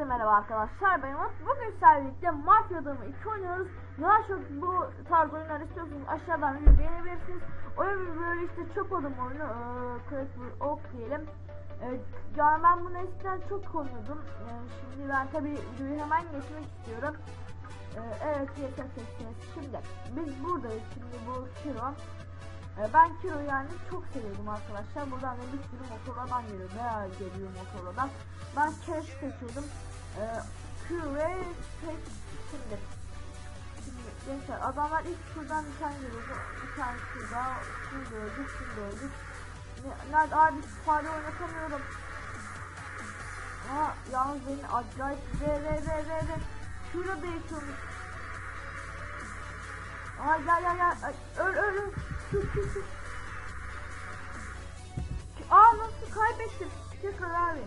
Hepinize merhaba arkadaşlar ben Umut. Bugün sizlerle Mafya Adamı 2 oynuyoruz. Daha çok bu tarz oyunlar istiyorsanız aşağıdan video beğenebilirsiniz. Oyun böyle işte çöp adam oyunu. Ee, Crackful Oak diyelim. Ee, yani ben bunu eskiden çok oynuyordum. Ee, şimdi ben tabi videoyu hemen geçmek istiyorum. Ee, evet yes, yes. Şimdi biz buradayız. Şimdi bu Kiro. Ee, ben Kiro'yu yani çok seviyordum arkadaşlar. Buradan da bir sürü motorlardan geliyor. Veya geliyor motorlardan. Ben cash seçiyordum. Ee, Kure tek şimdi. Gençler adamlar ilk şuradan bir tane geliyordu. Bir tane şurada. Şurada öldük. Şurada öldük. Ne, nerede abi fare oynatamıyorum. Aa yalnız beni acayip re re re re re. Şurada değişiyormuş. Aa gel gel gel. Öl öl öl. Tut tut tut. Aa nasıl kaybettim. Tekrar abi.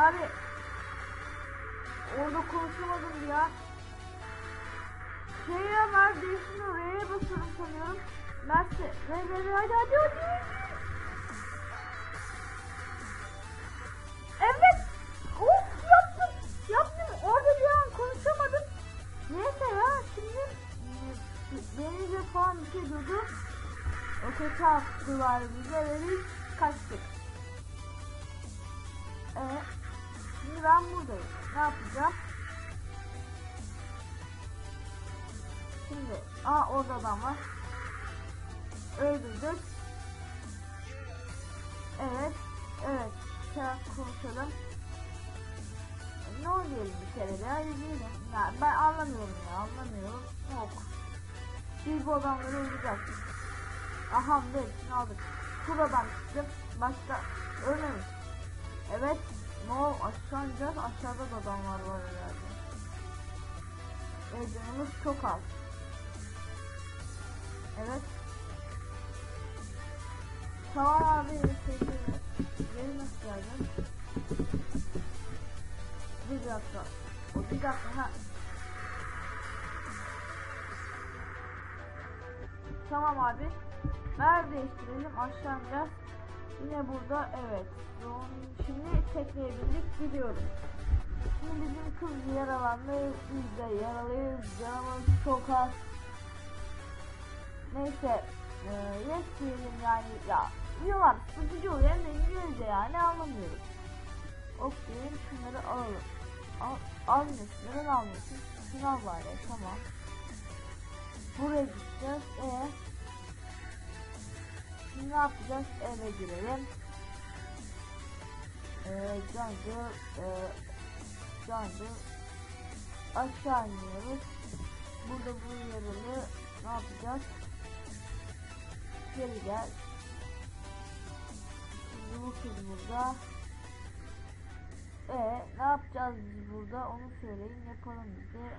Abi orada konuşamadım ya. Şey ya neredesin oraya basıyorum sanıyorum. Mersi. Re re re hadi hadi hadi. Evet. Of yaptım. Yaptım. Orada bir an konuşamadım. Neyse ya şimdi e, denize falan bir şey diyordu. O kötü attılar bize ve biz kaçtık. Evet. Şimdi ben buradayım. Ne yapacağım? Şimdi, aa orada adam var. Öldürdük. Evet, evet. Sen konuşalım. Ne oluyor bir kere de? Hadi diyelim. Ben anlamıyorum ya, anlamıyorum. Yok. Biz bu adamları öldüreceğiz. Aha, hepsini aldık. Şuradan çıktım. Başka ölmemiş. Evet. No aşağı ineceğiz. Aşağıda da adamlar var herhalde. Ve canımız çok az. Evet. Tamam abi. Teşekkür Geri nasıl geldin? Bir dakika. O bir dakika. Ha. Tamam abi. Ver değiştirelim. Aşağı ineceğiz. Yine burada evet. Şimdi tekneye bindik gidiyoruz. Şimdi bizim kız yaralandı. Biz de yaralıyız. Canımız çok az. Neyse. E, yes diyelim yani. Ya diyorlar sıkıcı oluyor. Hem de İngilizce yani anlamıyorum. Ok diyelim şunları alalım. Al, almıyorsun. Neden almıyorsun? Şunu al bari. Tamam. Buraya gideceğiz. Eee ne yapacağız? Eve girelim. Ee, cancı, e, cancı aşağı iniyoruz. Burada bu yaralı ne yapacağız? Geri gel. Şimdi bu kız burada. E ne yapacağız biz burada? Onu söyleyin yapalım bize.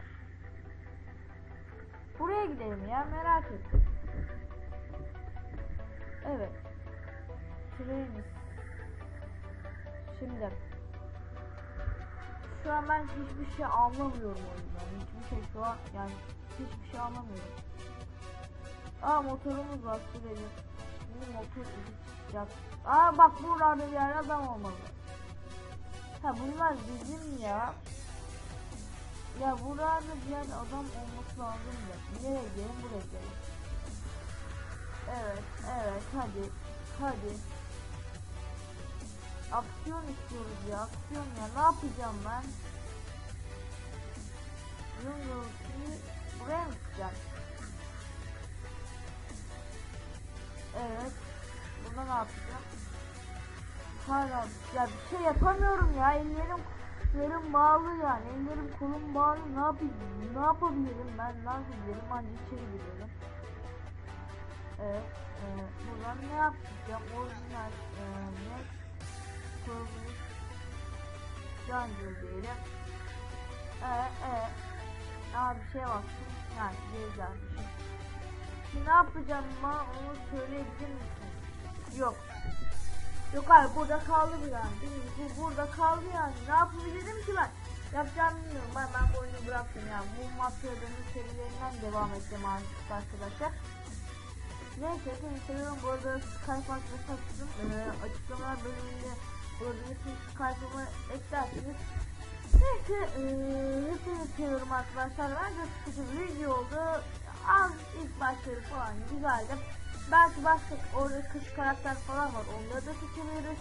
Buraya gidelim ya merak ettim. Evet. Trains. Şimdi. Şu an ben hiçbir şey anlamıyorum oyundan. Hiçbir şey şu an yani hiçbir şey anlamıyorum. Aa motorumuz var sürelim. Şimdi motor çıkacak. Aa bak buralarda bir yer adam olmalı. Ha bunlar bizim ya. Ya burada bir yer adam olması lazım da. Nereye gidelim buraya gidelim. Evet, evet, hadi, hadi. Aksiyon istiyoruz ya, aksiyon ya. Ne yapacağım ben? Şimdi buraya mı çıkacağım? Evet, burada ne yapacağım? Hala, ya bir şey yapamıyorum ya, ellerim, ellerim bağlı yani, ellerim kolum bağlı. Ne yapayım, ne yapabilirim ben, ne yapabilirim? Ancak içeri gidiyorum. Evet, e, buradan ne yapacağım? Orijinal e, ne? Kurulmuş Dungeon diyelim. Evet, evet. Aa bir şey baktım. Yani geri. Şimdi ne yapacağım bana onu söyleyebilir misin? Yok. Yok abi burada kaldı bu yani. Bu burada kaldı yani. Ne yapabilirim ki ben? Yapacağımı bilmiyorum. Ben, ben bu oyunu bıraktım yani. Bu mafya dönüş serilerinden devam edeceğim artık arkadaşlar. Neyse hepinizi seviyorum. Bu arada Skype adresi açtım. Ee, açıklamalar bölümünde bulabilirsiniz. Skype'ımı eklersiniz. Neyse ee, hepinizi seviyorum arkadaşlar. Bence sıkıcı bir video oldu. Az ilk başları falan güzeldi. Belki başka orada kız karakter falan var. Onları da seçebiliriz.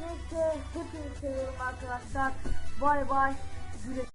Neyse hepinizi seviyorum arkadaşlar. Bay bay. Güle